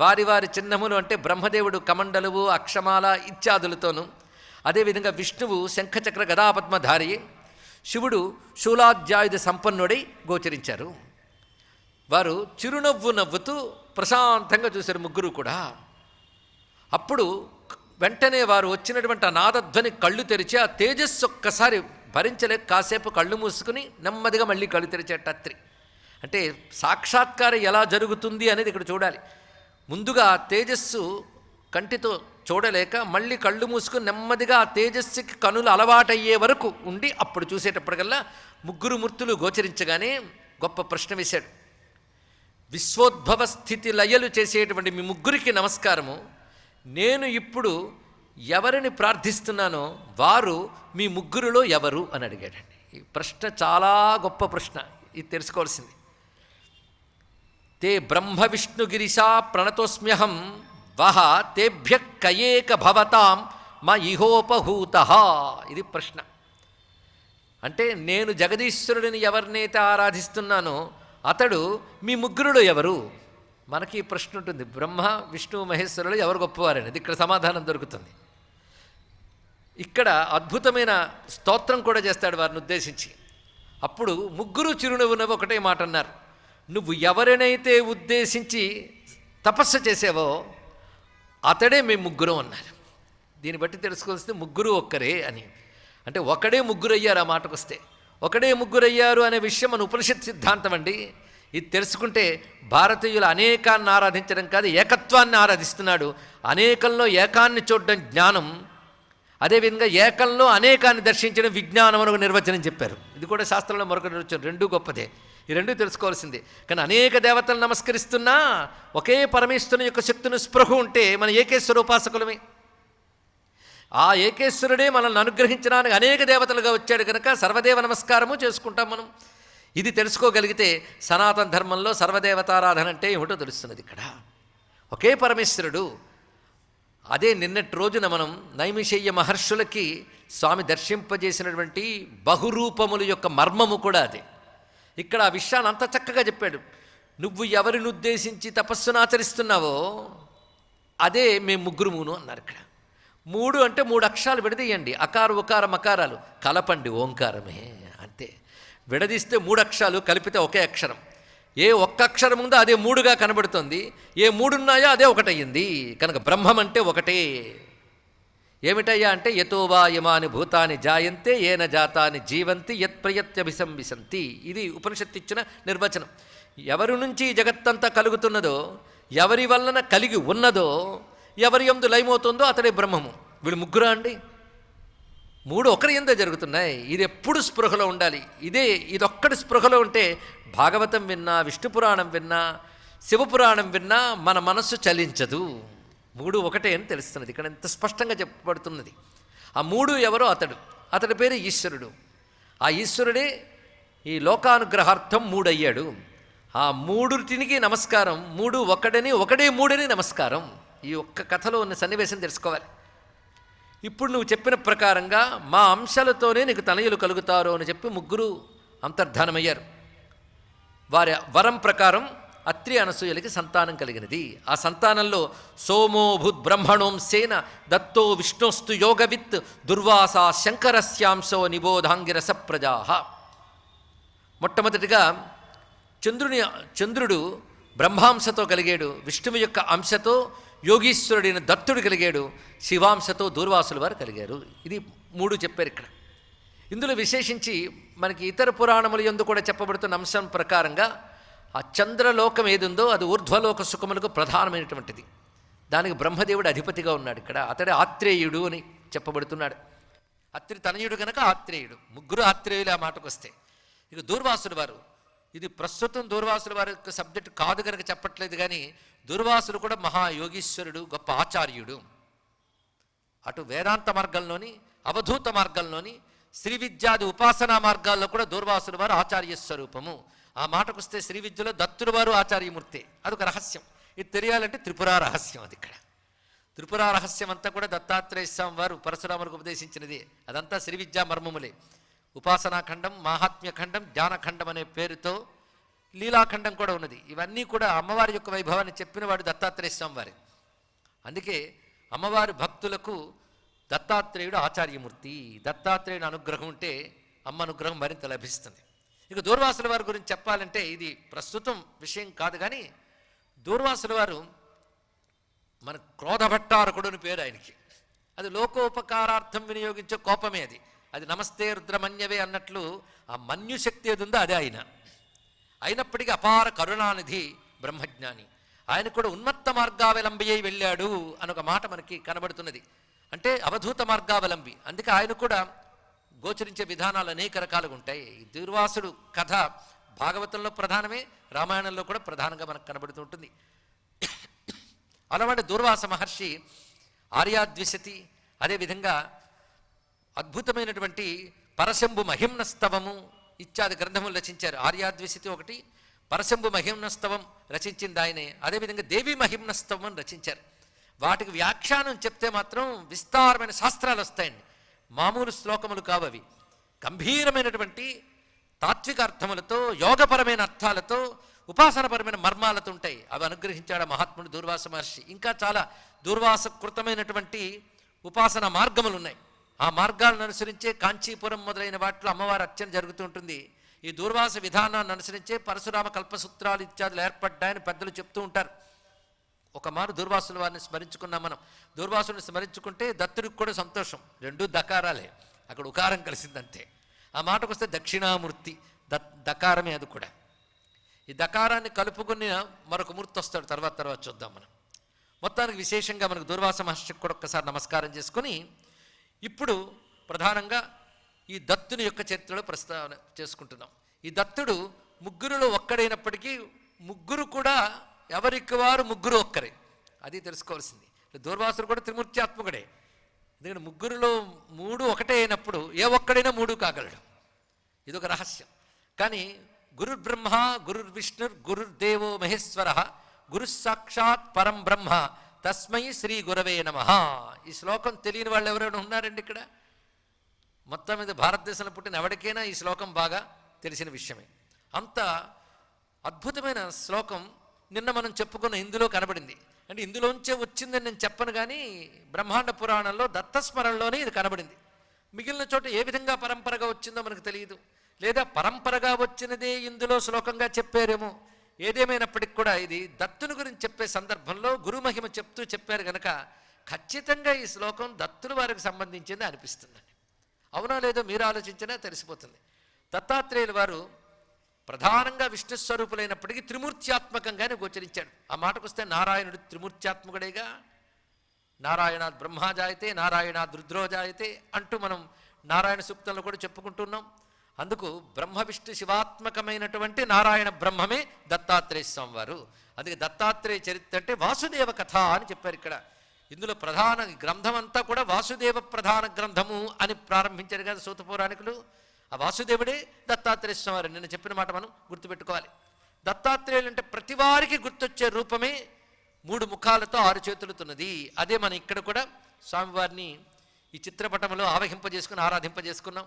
వారి వారి చిహ్నములు అంటే బ్రహ్మదేవుడు కమండలువు అక్షమాల ఇత్యాదులతోనూ. అదేవిధంగా విష్ణువు శంఖచక్ర గదాపద్మధారి శివుడు శూలాధ్యాయుధ సంపన్నుడై గోచరించారు. వారు చిరునవ్వు నవ్వుతూ ప్రశాంతంగా చూశారు ముగ్గురు కూడా. అప్పుడు వెంటనే వారు వచ్చినటువంటి ఆ నాదధ్వని కళ్ళు తెరిచి ఆ తేజస్సు ఒక్కసారి భరించలేక కాసేపు కళ్ళు మూసుకుని నెమ్మదిగా మళ్ళీ కళ్ళు తెరిచేట అత్రి అంటే సాక్షాత్కారం ఎలా జరుగుతుంది అనేది ఇక్కడ చూడాలి. ముందుగా ఆ తేజస్సు కంటితో చూడలేక మళ్ళీ కళ్ళు మూసుకుని నెమ్మదిగా ఆ తేజస్సుకి కనులు అలవాటయ్యే వరకు ఉండి అప్పుడు చూసేటప్పటికల్లా ముగ్గురు మూర్తులు గోచరించగానే గొప్ప ప్రశ్న వేశాడు. విశ్వోద్భవ స్థితి లయలు చేసేటువంటి మీ ముగ్గురికి నమస్కారము. నేను ఇప్పుడు ఎవరిని ప్రార్థిస్తున్నానో వారు మీ ముగ్గురులో ఎవరు అని అడిగాడండి. ఈ ప్రశ్న చాలా గొప్ప ప్రశ్న. ఇది తెలుసుకోవాల్సింది. తే బ్రహ్మ విష్ణుగిరిశా ప్రణతోస్మ్యహం వహ తేభ్య కయేక భవతాం మా ఇహోపహూత. ఇది ప్రశ్న. అంటే నేను జగదీశ్వరుడిని ఎవరినైతే ఆరాధిస్తున్నానో అతడు మీ ముగ్గురుడు ఎవరు? మనకి ప్రశ్న ఉంటుంది. బ్రహ్మ విష్ణు మహేశ్వరులు ఎవరు గొప్పవారనేది ఇక్కడ సమాధానం దొరుకుతుంది. ఇక్కడ అద్భుతమైన స్తోత్రం కూడా చేస్తాడు వారిని ఉద్దేశించి. అప్పుడు ముగ్గురు చిరునవ్వు నవ్వు ఒకటే మాట అన్నారు. నువ్వు ఎవరినైతే ఉద్దేశించి తపస్సు చేసావో అతడే మేము ముగ్గురు అన్నారు. దీన్ని బట్టి తెలుసుకోవాల్సింది ముగ్గురు ఒక్కరే అని. అంటే ఒకడే ముగ్గురు అయ్యారు ఆ మాటకు వస్తే ఒకడే ముగ్గురు అయ్యారు అనే విషయం మన ఉపనిషత్ సిద్ధాంతం అండి. ఇది తెలుసుకుంటే భారతీయులు అనేకాన్ని ఆరాధించడం కాదు ఏకత్వాన్ని ఆరాధిస్తున్నాడు. అనేకంలో ఏకాన్ని చూడడం జ్ఞానం. అదేవిధంగా ఏకంలో అనేకాన్ని దర్శించడం విజ్ఞానం అని ఒక నిర్వచనం చెప్పారు. ఇది కూడా శాస్త్రంలో మరొక నిర్వచనం రెండూ గొప్పదే. ఈ రెండు తెలుసుకోవాల్సిందే. కానీ అనేక దేవతలు నమస్కరిస్తున్నా ఒకే పరమేశ్వరుని యొక్క శక్తిని స్పృహ ఉంటే మన ఏకేశ్వర ఉపాసకులమే. ఆ ఏకేశ్వరుడే మనల్ని అనుగ్రహించడానికి అనేక దేవతలుగా వచ్చాడు కనుక సర్వదేవ నమస్కారము చేసుకుంటాం మనం. ఇది తెలుసుకోగలిగితే సనాతన ధర్మంలో సర్వదేవతారాధన అంటే ఏమిటో తెలుస్తున్నది ఇక్కడ. ఒకే పరమేశ్వరుడు. అదే నిన్నటి రోజున మనం నైమిషయ్య మహర్షులకి స్వామి దర్శింపజేసినటువంటి బహురూపముల యొక్క మర్మము కూడా అదే. ఇక్కడ ఆ విషయాన్ని అంత చక్కగా చెప్పాడు. నువ్వు ఎవరిని ఉద్దేశించి తపస్సును ఆచరిస్తున్నావో అదే మేము ముగ్గురుమును అన్నారు ఇక్కడ. మూడు అంటే మూడు అక్షరాలు విడదీయండి. అకారు ఉకార అకారాలు. కలపండి ఓంకారమే అంతే. విడదీస్తే మూడు అక్షరాలు కలిపితే ఒకే అక్షరం. ఏ ఒక్క అక్షరం ఉందో అదే మూడుగా కనబడుతుంది. ఏ మూడున్నాయో అదే ఒకటయ్యింది. కనుక బ్రహ్మం అంటే ఒకటే. ఏమిటయ్యా అంటే యతోవా యమాని భూతాని జాయంతే ఏన జాతాని జీవంతి యత్ ప్రయత్యభిసంవిశంతి ఇది ఉపనిషత్తు ఇచ్చిన నిర్వచనం. ఎవరి నుంచి జగత్తంతా కలుగుతున్నదో ఎవరి వలన కలిగి ఉన్నదో ఎవరి ఎందు లయమవుతుందో అతడే బ్రహ్మము. వీళ్ళు ముగ్గురా అండి? మూడు ఒకరి ఎందే జరుగుతున్నాయి. ఇది ఎప్పుడు స్పృహలో ఉండాలి? ఇదే ఇదొక్కటి స్పృహలో ఉంటే భాగవతం విన్నా విష్ణు పురాణం విన్నా శివపురాణం విన్నా మన మనస్సు చలించదు. మూడు ఒకటే అని తెలుస్తున్నది. ఇక్కడ ఎంత స్పష్టంగా చెప్పబడుతున్నది. ఆ మూడు ఎవరో? అతడు. అతడి పేరు ఈశ్వరుడు. ఆ ఈశ్వరుడే ఈ లోకానుగ్రహార్థం మూడయ్యాడు. ఆ మూడుటినికి నమస్కారం మూడు ఒకడని ఒకడే మూడని నమస్కారం. ఈ ఒక్క కథలో ఉన్న సన్నివేశం తెలుసుకోవాలి. ఇప్పుడు నువ్వు చెప్పిన ప్రకారంగా మా అంశాలతోనే నీకు తనయులు కలుగుతారు అని చెప్పి ముగ్గురు అంతర్ధానమయ్యారు. వారి వరం ప్రకారం అత్రి అనసూయలకి సంతానం కలిగినది. ఆ సంతానంలో సోమోభుద్ బ్రహ్మణోం సేన దత్తో విష్ణుస్తు యోగవిత్ దుర్వాసా శంకరస్యాంశో నిబోధాంగిరస ప్రజాహ మొట్టమొదటిగా చంద్రుని చంద్రుడు బ్రహ్మాంశతో కలిగాడు. విష్ణువు యొక్క అంశతో యోగీశ్వరుడైన దత్తుడు కలిగాడు. శివాంశతో దూర్వాసుల వారు కలిగారు. ఇది మూడు చెప్పారు ఇక్కడ. ఇందులో విశేషించి మనకి ఇతర పురాణముల యందు కూడా చెప్పబడుతున్న అంశం ప్రకారంగా ఆ చంద్రలోకం ఏదుందో అది ఊర్ధ్వలోక సుఖములకు ప్రధానమైనటువంటిది. దానికి బ్రహ్మదేవుడు అధిపతిగా ఉన్నాడు ఇక్కడ. అతడే ఆత్రేయుడు అని చెప్పబడుతున్నాడు. అత్రి తనయుడు కనుక ఆత్రేయుడు. ముగ్గురు ఆత్రేయులు ఆ మాటకు వస్తే ఇక దూర్వాసులు వారు ఇది ప్రస్తుతం దూర్వాసుల వారి యొక్క సబ్జెక్ట్ కాదు కనుక చెప్పట్లేదు కానీ దూర్వాసులు కూడా మహాయోగీశ్వరుడు గొప్ప ఆచార్యుడు. అటు వేదాంత మార్గంలోని అవధూత మార్గంలోని శ్రీ విద్యాది ఉపాసనా మార్గాల్లో కూడా దూర్వాసుల వారు ఆచార్య స్వరూపము. ఆ మాటకు వస్తే శ్రీ విద్యలో దత్తుడు వారు ఆచార్యమూర్తి. అదొక రహస్యం. ఇది తెలియాలంటే త్రిపుర రహస్యం అది ఇక్కడ. త్రిపుర రహస్యం అంతా కూడా దత్తాత్రేయ స్వామి వారు పరశురాములకు ఉపదేశించినది. అదంతా శ్రీ విద్యా మర్మములే. ఉపాసనా ఖండం ఖండం జ్ఞానఖండం అనే పేరుతో లీలాఖండం కూడా ఉన్నది. ఇవన్నీ కూడా అమ్మవారి యొక్క వైభవాన్ని చెప్పినవాడు దత్తాత్రేయ స్వామి వారి అందుకే అమ్మవారి భక్తులకు దత్తాత్రేయుడు ఆచార్యమూర్తి. దత్తాత్రేయుడు అనుగ్రహం ఉంటే అమ్మ అనుగ్రహం మరింత లభిస్తుంది. ఇక దూర్వాసుల వారి గురించి చెప్పాలంటే ఇది ప్రస్తుతం విషయం కాదు కానీ దూర్వాసుల వారు మన క్రోధభట్టారకుడు అని పేరు ఆయనకి. అది లోకోపకారార్థం వినియోగించే కోపమే అది. అది నమస్తే రుద్రమన్యవే అన్నట్లు ఆ మన్యుశక్తి ఏది ఉందో అదే ఆయన. అయినప్పటికీ అపార కరుణానిధి బ్రహ్మజ్ఞాని. ఆయన కూడా ఉన్మత్త మార్గావలంబి అయి వెళ్ళాడు అని ఒక మాట మనకి కనబడుతున్నది. అంటే అవధూత మార్గావలంబి. అందుకే ఆయన కూడా గోచరించే విధానాలు అనేక రకాలుగా ఉంటాయి. దుర్వాసుడు కథ భాగవతంలో ప్రధానమే రామాయణంలో కూడా ప్రధానంగా మనకు కనబడుతూ ఉంటుంది. అలాంటి దూర్వాస మహర్షి ఆర్యాద్విశతి అదేవిధంగా అద్భుతమైనటువంటి పరశంభు మహిమ్నస్తవము ఇత్యాది గ్రంథములు రచించారు. ఆర్యాద్విశతి ఒకటి పరశంభు మహిమ్నస్తవం రచించింది ఆయనే. అదేవిధంగా దేవి మహిమ్నస్తవం రచించారు. వాటికి వ్యాఖ్యానం చెప్తే మాత్రం విస్తారమైన శాస్త్రాలు వస్తాయండి. మామూలు శ్లోకములు కావవి. గంభీరమైనటువంటి తాత్విక అర్థములతో యోగపరమైన అర్థాలతో ఉపాసనపరమైన మర్మాలతో ఉంటాయి. అవి అనుగ్రహించాడు మహాత్ముడు దూర్వాస మహర్షి. ఇంకా చాలా దూర్వాసకృతమైనటువంటి ఉపాసన మార్గములు ఉన్నాయి ఆ మార్గాలను అనుసరించే కాంచీపురం మొదలైన వాటిలో అమ్మవారి అర్చన జరుగుతూ ఉంటుంది. ఈ దూర్వాస విధానాన్ని అనుసరించే పరశురామ కల్పసూత్రాలు ఇత్యాదులు ఏర్పడ్డాయని పెద్దలు చెప్తూ ఉంటారు. ఒక మారు దూర్వాసుల వారిని స్మరించుకున్నాం మనం. దుర్వాసుని స్మరించుకుంటే దత్తుడికి కూడా సంతోషం. రెండు దకారాలే. అక్కడ ఉకారం కలిసిందంతే. ఆ మాటకు వస్తే దక్షిణామూర్తి ద దకారమే అది కూడా. ఈ దకారాన్ని కలుపుకుని మరొక మూర్తి వస్తాడు. తర్వాత తర్వాత చూద్దాం మనం. మొత్తానికి విశేషంగా మనకు దుర్వాస మహర్షికి కూడా ఒక్కసారి నమస్కారం చేసుకొని ఇప్పుడు ప్రధానంగా ఈ దత్తుని యొక్క చరిత్రలో ప్రస్తావన చేసుకుంటున్నాం. ఈ దత్తుడు ముగ్గురులో ఒక్కడైనప్పటికీ ముగ్గురు కూడా ఎవరికి వారు? ముగ్గురు ఒక్కరే. అది తెలుసుకోవాల్సింది. దూర్వాసుడు కూడా త్రిమూర్త్యాత్మకుడే. ఎందుకంటే ముగ్గురులో మూడు ఒకటే అయినప్పుడు ఏ ఒక్కడైనా మూడు కాగలడు. ఇదొక రహస్యం. కానీ గురుర్బ్రహ్మ గురుర్విష్ణుర్ గురుర్దేవో మహేశ్వర గురు సాక్షాత్ పరం బ్రహ్మ తస్మై శ్రీ గురవే నమ. ఈ శ్లోకం తెలియని వాళ్ళు ఎవరైనా ఉన్నారండి ఇక్కడ? మొత్తం మీద భారతదేశంలో పుట్టిన ఎవరికైనా ఈ శ్లోకం బాగా తెలిసిన విషయమే. అంత అద్భుతమైన శ్లోకం నిన్న మనం చెప్పుకున్న ఇందులో కనబడింది. అంటే ఇందులోంచే వచ్చిందని నేను చెప్పను కానీ బ్రహ్మాండ పురాణంలో దత్తస్మరణలోనే ఇది కనబడింది. మిగిలిన చోట ఏ విధంగా పరంపరగా వచ్చిందో మనకు తెలియదు. లేదా పరంపరగా వచ్చినదే ఇందులో శ్లోకంగా చెప్పారేమో. ఏదేమైనప్పటికి కూడా ఇది దత్తుని గురించి చెప్పే సందర్భంలో గురుమహిమ చెప్తూ చెప్పారు గనక ఖచ్చితంగా ఈ శ్లోకం దత్తుల వారికి సంబంధించింది అనిపిస్తుందండి. అవునా లేదో మీరు ఆలోచించినా తెలిసిపోతుంది. దత్తాత్రేయుల వారు ప్రధానంగా విష్ణు స్వరూపులైనప్పటికీ త్రిమూర్త్యాత్మకంగానే గోచరించాడు. ఆ మాటకొస్తే నారాయణుడు త్రిమూర్త్యాత్మకుడేగా నారాయణాద్ బ్రహ్మ జాయతే నారాయణాద్ రుద్రో అంటూ మనం నారాయణ సూక్తంలో కూడా చెప్పుకుంటున్నాం. అందుకు బ్రహ్మ విష్ణు శివాత్మకమైనటువంటి నారాయణ బ్రహ్మమే దత్తాత్రేయ స్వామి వారు అందుకే దత్తాత్రేయ చరిత్ర అంటే వాసుదేవ కథ అని చెప్పారు ఇక్కడ. ఇందులో ప్రధాన గ్రంథం అంతా కూడా వాసుదేవ ప్రధాన గ్రంథము అని ప్రారంభించారు కదా సూత పౌరాణికులు. ఆ వాసుదేవుడే దత్తాత్రేయ స్వామి నేను నిన్న చెప్పిన మాట మనం గుర్తుపెట్టుకోవాలి. దత్తాత్రేయులు అంటే ప్రతి వారికి గుర్తొచ్చే రూపమే మూడు ముఖాలతో ఆరు చేతులుతున్నది. అదే మనం ఇక్కడ కూడా స్వామివారిని ఈ చిత్రపటంలో ఆవహింపజేసుకుని ఆరాధింపజేసుకున్నాం.